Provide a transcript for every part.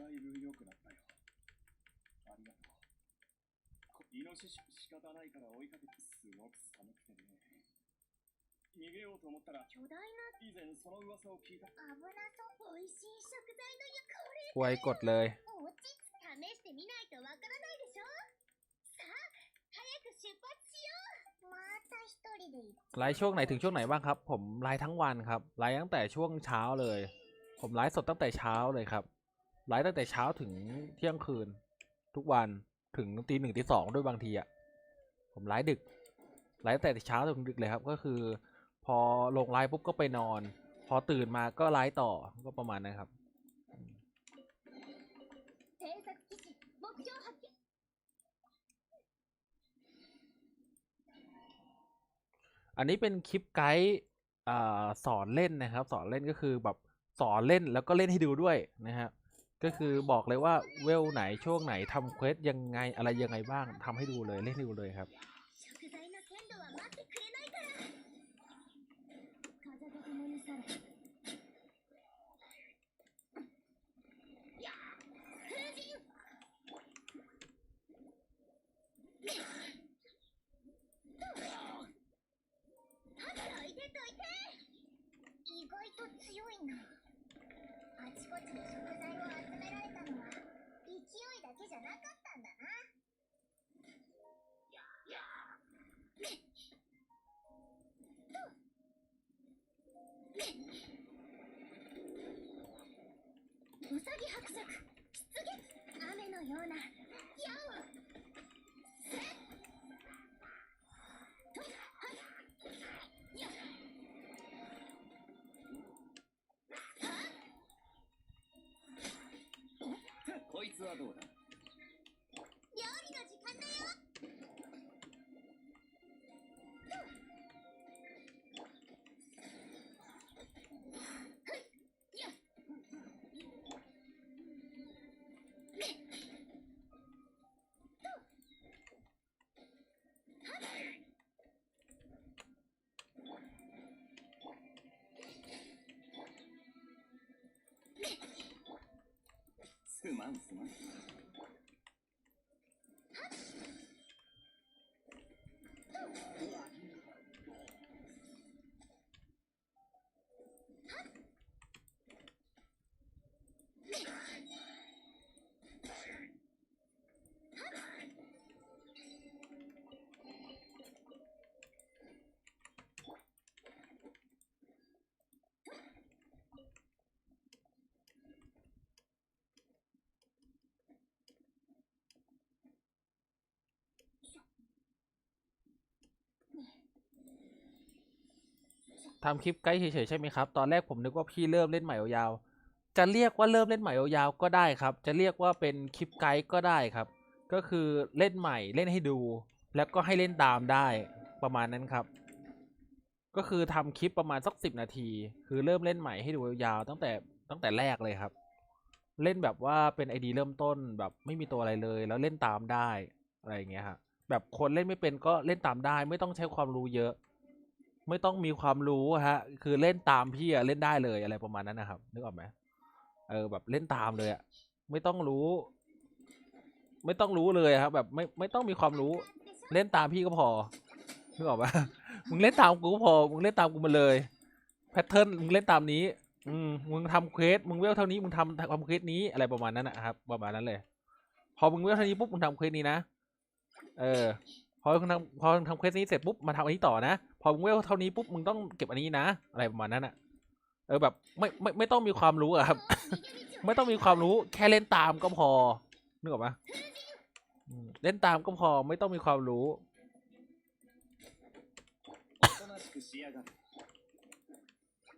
だいぶ良くなったよ。ありがとう。こイノシシ仕方ないから追いかけてすごく寒くてね。逃げようと思ったら、巨大な以前その噂を聞いた。危なそう美味しい食材の湯これ ไวกดเลย おうち試してみないとわからないでしょさあ早く出発しようまた一人で行く ไลฟ์ช่วงไหนถึงช่วงไหนบ้างครับ ผมไลฟ์ทั้งวันครับ ไลฟ์ตั้งแต่ช่วงเช้าเลย ผมไลฟ์สดตั้งแต่เช้าเลยครับ ไลฟ์ตั้งแต่เช้าถึงเที่ยงคืน ทุกวันถึงตีหนึ่งตีสองด้วยบางทีอะ่ะ ผมไลฟ์ดึกไลฟ์ตั้งแต่เช้าถึงดึกเลยครับ ก็คือ พอลงไลฟ์ปุ๊บก็ไปนอน พอตื่นมาก็ไลฟ์ต่อก็ประมาณนั้นครับอันนี้เป็นคลิปไกด์สอนเล่นนะครับ สอนเล่นก็คือแบบสอนเล่นแล้วก็เล่นให้ดูด้วยนะครับ ก็คือบอกเลยว่าเวลไหนช่วงไหนทำเควสยังไงอะไรยังไงบ้างทำให้ดูเลยเล่นให้ดูเลยครับ 食材の鮮度は待ってくれないから風と共に去るや風神はどいてどいて意外と強いなあちこちに じゃなかったんだな。うさぎ伯爵出現雨のような矢をせとはいやはこいつはどうだ？ ทำคลิปไกด์เฉยๆใช่ไหมครับ ตอนแรกผมนึกว่าพี่เริ่มเล่นใหม่ยาวๆจะเรียกว่าเริ่มเล่นใหม่ยาวๆก็ได้ครับ จะเรียกว่าเป็นคลิปไกด์ก็ได้ครับ ก็คือเล่นใหม่เล่นให้ดู แล้วก็ให้เล่นตามได้ประมาณนั้นครับ ก็คือทำคลิปประมาณสักสิบนาที คือเริ่มเล่นใหม่ให้ดูยาวๆตั้งแต่ตั้งแต่แรกเลยครับ เล่นแบบว่าเป็นไอดีเริ่มต้นแบบไม่มีตัวอะไรเลย แล้วเล่นตามได้อะไรอย่างเงี้ยฮะแบบคนเล่นไม่เป็นก็เล่นตามได้ ไม่ต้องใช้ความรู้เยอะ ไม่ต้องมีความรู้ฮะ คือเล่นตามพี่อะเล่นได้เลยอะไรประมาณนั้นนะครับ นึกออกไหมเออแบบเล่นตามเลยอะไม่ต้องรู้ ไม่ต้องรู้เลยครับ แบบไม่ไม่ต้องมีความรู้ เล่นตามพี่ก็พอนึกออกปะมึงเล่นตามกูก็พอมึงเล่นตามกูมาเลยแพทเทิร์นมึงเล่นตามนี้อืมมึงทำเควสมึงเวลเท่านี้มึงทำทำเควสนี้อะไรประมาณนั้นนะครับประมาณนั้นเลย พอมึงเวลเท่านี้ปุ๊บมึงทำเควสนี้นะเออ พอมึงทำพอทำเควสนี้เสร็จปุ๊บมาทำอันนี้ต่อนะพอมึงเวลเท่านี้ปุ๊บมึงต้องเก็บอันนี้นะ อะไรประมาณนั้นอะเออแบบไม่ไม่ไม่ต้องมีความรู้อะครับ ไม่ต้องมีความรู้แค่เล่นตามก็พอนึกออกปะเล่นตามก็พอไม่ต้องมีความรู้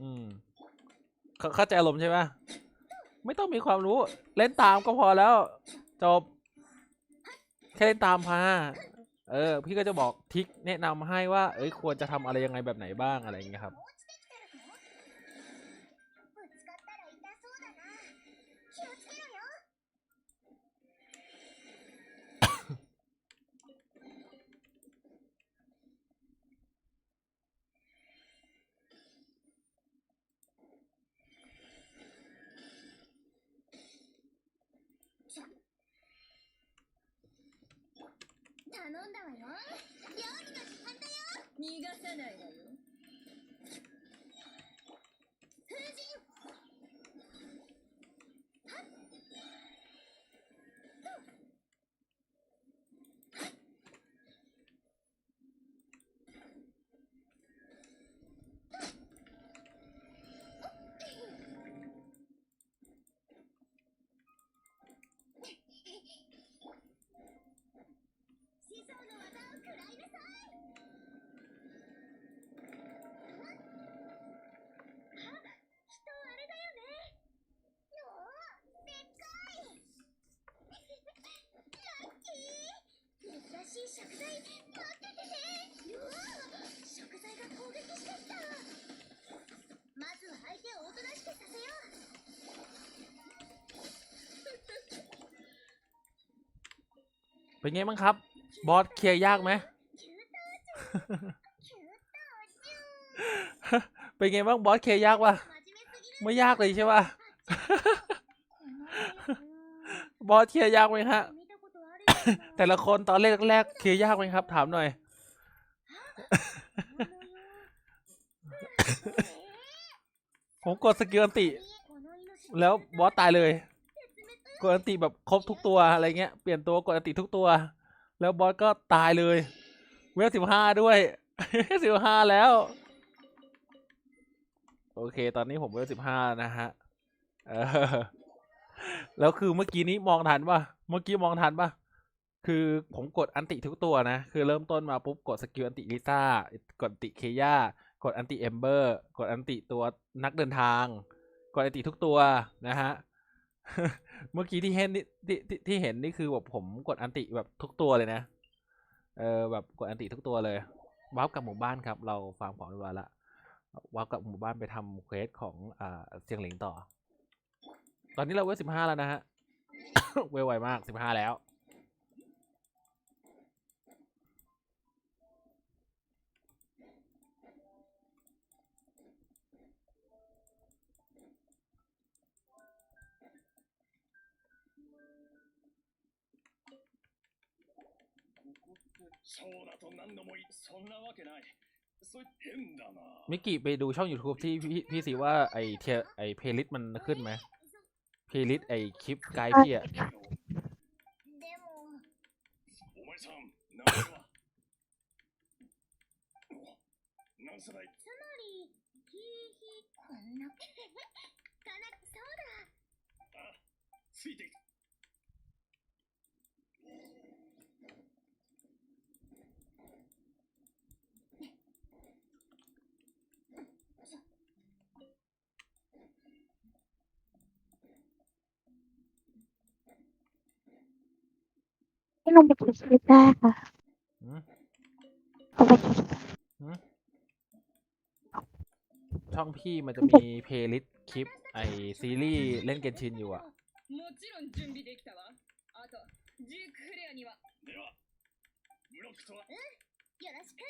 อืมเข้าใจอารมณ์ใช่ไหมไม่ต้องมีความรู้ เล่นตามก็พอแล้ว จบ แค่เล่นตามพา เออ พี่ก็จะบอกทิกแนะนำให้ว่า เอ้ยควรจะทำอะไรยังไงแบบไหนบ้างอะไรอย่างเงี้ยครับ 頼んだわよ。料理の時間だよ。逃がさないわよしい食材待っててねうわ食材が攻撃してきたまずは相手をおとなしくさせようเป็นไงบ้างครับ บอสเคลียร์ยากไหมเป็นไงบ้างบอสเคลียร์ยากวะไม่ยากเลยใช่ปะบอสเคลียร์ยากไหมฮะ แต่ละคนตอนแรกแรกๆเคลียร์ยากไหมครับ ถามหน่อย ผมกดสกิลอันติ แล้วบอสตายเลย กดอันติแบบครบทุกตัวอะไรเงี้ย เปลี่ยนตัวกดอันติทุกตัว แล้วบอสก็ตายเลย เวลสิบห้าด้วยสิบห้าแล้ว โอเค ตอนนี้ผมเวลสิบห้านะฮะเออแล้วคือเมื่อกี้นี้มองทันปะเมื่อกี้มองทันปะ คือผมกดอันติทุกตัวนะ คือเริ่มต้นมาปุ๊บกดสกิลอันติลิซ่ากดอันติเคย่ากดอันติเอมเบอร์กดอันติตัวนักเดินทาง กดอันติทุกตัวนะฮะ เมื่อกี้ที่เห็นนี่ที่ที่ที่เห็นนี่คือแบบผมกดอันติแบบทุกตัวเลยนะ เออแบบกดอันติทุกตัวเลยว้าวกับหมู่บ้านครับ เราฟาร์มของเรียบร้อยละว้าวกับหมู่บ้านไปทำเควสของอ่าเซียงหลิงต่อ ตอนนี้เราเวลสิบห้าแล้วนะฮะ เวลไวมากสิบห้าแล้ว そうだと何度も言いそんなわけないそれ変だな มิกกี้ไปดูช่อง YouTube ที่พี่พี่สิว่าไอเทียไอเพลย์ลิสต์มันขึ้นไหมเพลย์ลิสต์ไอคลิปไกด์พี่อะ でもお前さん名前はお何世代つまりひひこんなかなそうだあついてき ลงไปถือชีวิตได้ค่ะ หืม ลงไปถือ ช่องพี่มันจะมีเพลย์ลิสต์คลิปไอซีรีส์เล่นเกนชินอยู่อะ もちろん準備できたわあとジークフレアにはではブロックとはよろしく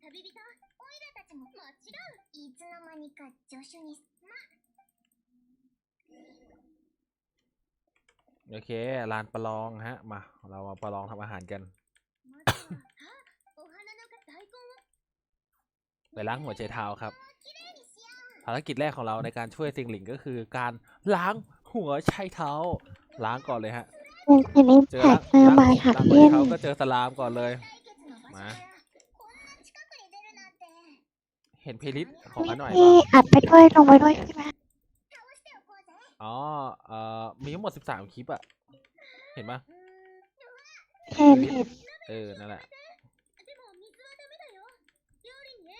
旅人オイラたちももちろんいつの間にか助手にま โอเคลานประลองฮะ มา เรามาประลองทำอาหารกัน ไปล้างหัวใจเท้าครับ ภารกิจแรกของเราในการช่วยสิงหลิงก็คือการล้างหัวใจเท้า ล้างก่อนเลยฮะอันนี้เจอผัดมาใหม่หักเล่นเขาก็เจอสลามก่อนเลย มาเห็นเพลิดของอันหน่อยป่ะอัดไปด้วยลงไปด้วยใช่ไหม อ๋อ เอ่อ มีทั้งหมดสิบสามคลิปอะเห็นปะ うーん เห็นเห็น เออ นั่นแหละ でも水はダメだよ料理にね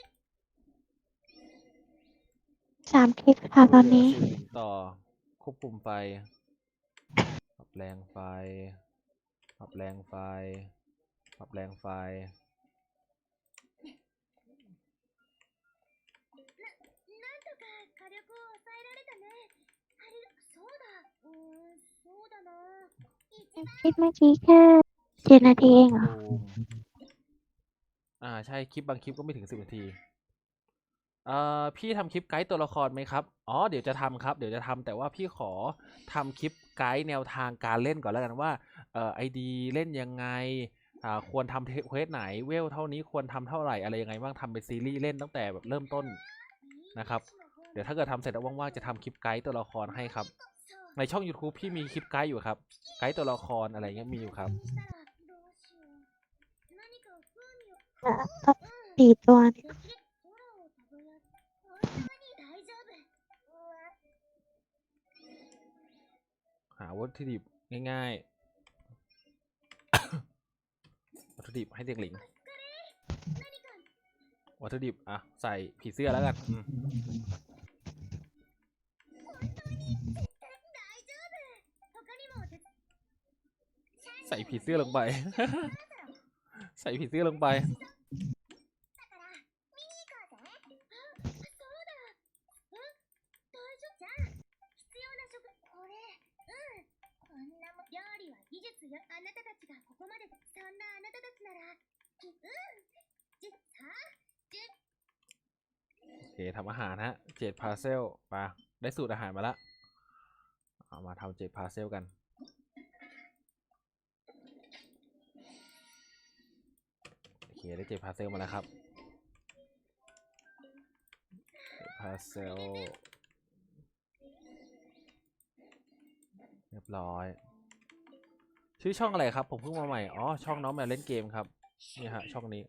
สามคลิปค่ะตอนนี้ ซิงหลิงต่อ ควบคุมไฟ ปรับแรงไฟ ปรับแรงไฟ ปรับแรงไฟ なんとか火力を抑えられたね คลิปเมื่อกี้แค่เจ็ดนาทีเองเหรอ อ่าใช่คลิปบางคลิปก็ไม่ถึงสิบนาที เอ่อพี่ทำคลิปไกด์ตัวละครไหมครับ อ๋อเดี๋ยวจะทำครับ เดี๋ยวจะทำแต่ว่าพี่ขอทำคลิปไกด์แนวทางการเล่นก่อนแล้วกันว่าเอ่อไอดีเล่นยังไง อ่าควรทำเควสไหนเวลเท่านี้ควรทำเท่าไหร่อะไรยังไงบ้างทำเป็นซีรีส์เล่นตั้งแต่แบบเริ่มต้นนะครับ เดี๋ยวถ้าเกิดทำเสร็จแล้วว่างๆจะทำคลิปไกด์ตัวละครให้ครับ ในช่อง YouTube พี่มีคลิปไกด์อยู่ครับ ไกด์ตัวละครอะไรเงี้ยมีอยู่ครับเออก็สี่ตัวเนี่ยหาวัตถุดิบง่ายๆ วัตถุดิบให้เด็กหลิง วัตถุดิบอะใส่ผีเสื้อแล้วกันอืม ใส่ผีเสื้อลงไป ใส่ผีเสื้อลงไป โอเทำอาหารฮะ เจ็ดพาเซลปลาได้สูตรอาหารมาละ เอามาทำเจ็ดพาเซลกัน เคได้เจ็ดพาเซลมาแล้วครับพาเซลเรียบร้อย ชื่อช่องอะไรครับ ผมเพิ่งมาใหม่ อ๋อ ช่องน้องแมวเล่นเกมครับ นี่ฮะ ช่องนี้